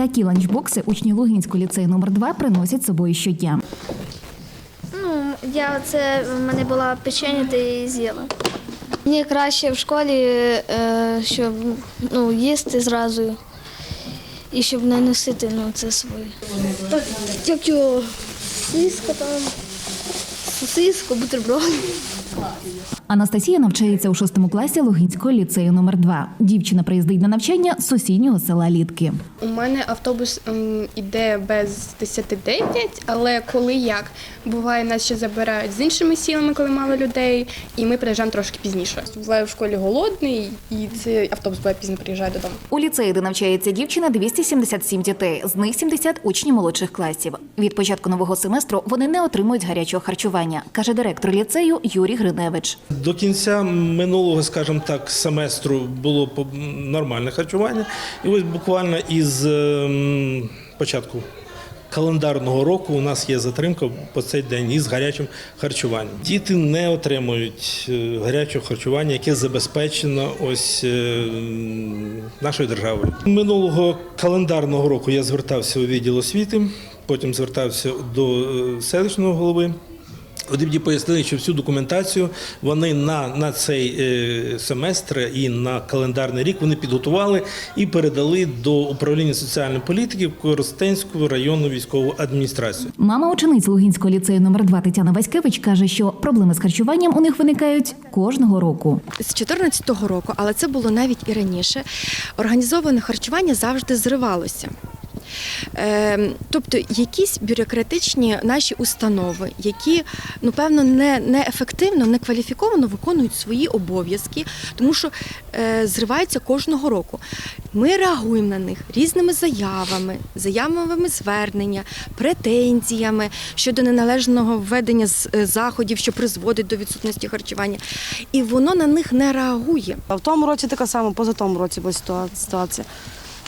Такі ланчбокси учні Лугинського ліцею номер 2 приносять з собою щодня. Ну, я це в мене була печення, та її з'їла. Мені краще в школі, е, щоб ну, їсти зразу і щоб не носити ну, це своє. Як його сиска там, сосиска, бутерброд. Анастасія навчається у шостому класі Лугинського ліцею номер 2 Дівчина приїздить на навчання з сусіднього села Літки. У мене автобус ем, іде без 10-9, але коли як буває, нас ще забирають з іншими сілами, коли мало людей, і ми приїжджаємо трошки пізніше. Буває в школі голодний, і цей автобус буває пізно приїжджає додому. У ліцеї, де навчається дівчина, 277 дітей. З них 70 – учні молодших класів. Від початку нового семестру вони не отримують гарячого харчування, каже директор ліцею Юрій Гриневич. До кінця минулого, скажімо так, семестру було нормальне харчування. І ось буквально із ем, початку календарного року у нас є затримка по цей день із гарячим харчуванням. Діти не отримують е, гарячого харчування, яке забезпечено ось е, нашою державою. Минулого календарного року я звертався у відділ освіти, потім звертався до е, селищного голови. Одібді пояснили, що всю документацію вони на, на цей е, семестр і на календарний рік вони підготували і передали до управління соціальної політики в Коростенську районну військову адміністрацію. Мама учениць Лугинського ліцею номер 2 Тетяна Васькевич каже, що проблеми з харчуванням у них виникають кожного року. з 2014 року, але це було навіть і раніше. Організоване харчування завжди зривалося. Е, тобто якісь бюрократичні наші установи, які ну певно не, не ефективно, не кваліфіковано виконують свої обов'язки, тому що е, зриваються кожного року. Ми реагуємо на них різними заявами, заявами звернення, претензіями щодо неналежного введення з- е, заходів, що призводить до відсутності харчування, і воно на них не реагує. А в тому році така сама, поза тому році була ситуація.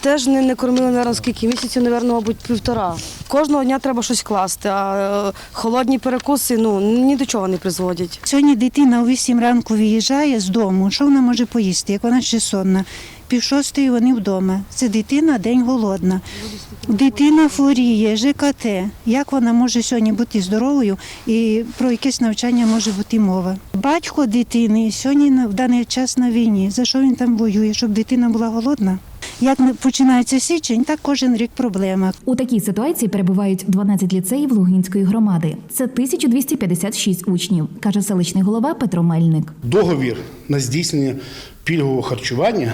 Теж не, не кормили, наверное, скільки місяців, наверное, мабуть, півтора. Кожного дня треба щось класти, а е, холодні перекуси ну, ні до чого не призводять. Сьогодні дитина о 8 ранку виїжджає з дому. Що вона може поїсти, як вона ще сонна? Пів шостої вони вдома. Це дитина день голодна. Дитина хворіє, ЖКТ. Як вона може сьогодні бути здоровою і про якесь навчання може бути мова? Батько дитини сьогодні в даний час на війні. За що він там воює? Щоб дитина була голодна? Як не- починається січень, так кожен рік проблема. У такій ситуації перебувають 12 ліцеїв Лугинської громади. Це 1256 учнів, каже селищний голова Петро Мельник. Договір на здійснення пільгового харчування,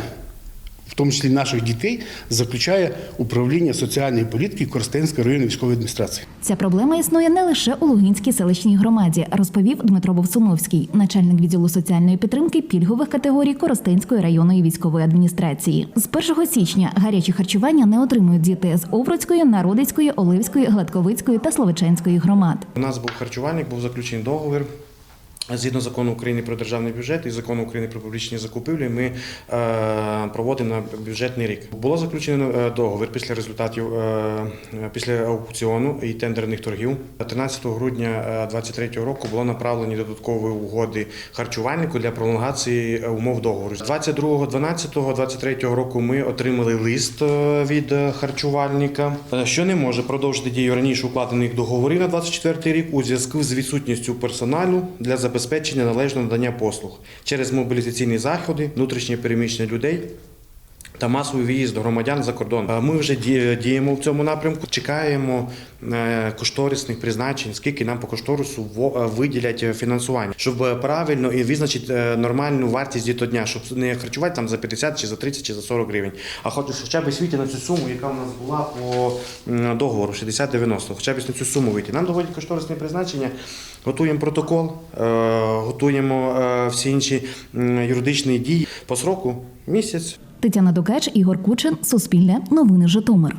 в тому числі наших дітей, заключає управління соціальної політики Коростенської районної військової адміністрації. Ця проблема існує не лише у Лугинській селищній громаді, розповів Дмитро Вовсуновський, начальник відділу соціальної підтримки пільгових категорій Коростенської районної військової адміністрації. З 1 січня гарячі харчування не отримують діти з Овруцької, Народицької, Оливської, Гладковицької та Словичанської громад. У нас був харчувальник, був заключений договір. Згідно закону України про державний бюджет і закону України про публічні закупівлі, ми е, проводимо бюджетний рік. Було заключено е, договір після результатів е, після аукціону і тендерних торгів. 13 грудня 2023 року було направлені додаткові угоди харчувальнику для пролонгації умов договору. З 22.12.23 року ми отримали лист від харчувальника, що не може продовжити дію раніше укладених договорів на 24 рік у зв'язку з відсутністю персоналу для забезпечення належного надання послуг через мобілізаційні заходи, внутрішнє переміщення людей. Та масовий виїзд громадян за кордон. Е, Ми вже діємо в цьому напрямку. Чекаємо е, кошторисних призначень, скільки нам по кошторису е, виділять фінансування, щоб правильно і визначити нормальну вартість дітодня, щоб не харчувати там за 50 чи за 30 чи за 40 гривень. А хочу хоча б світі на цю суму, яка у нас була по договору 60-90, хоча б на цю суму вийти. Нам доводять кошторисне призначення. Готуємо протокол, готуємо всі інші юридичні дії по сроку місяць. Тетяна Дукач, Ігор Кучин, Суспільне, Новини Житомир.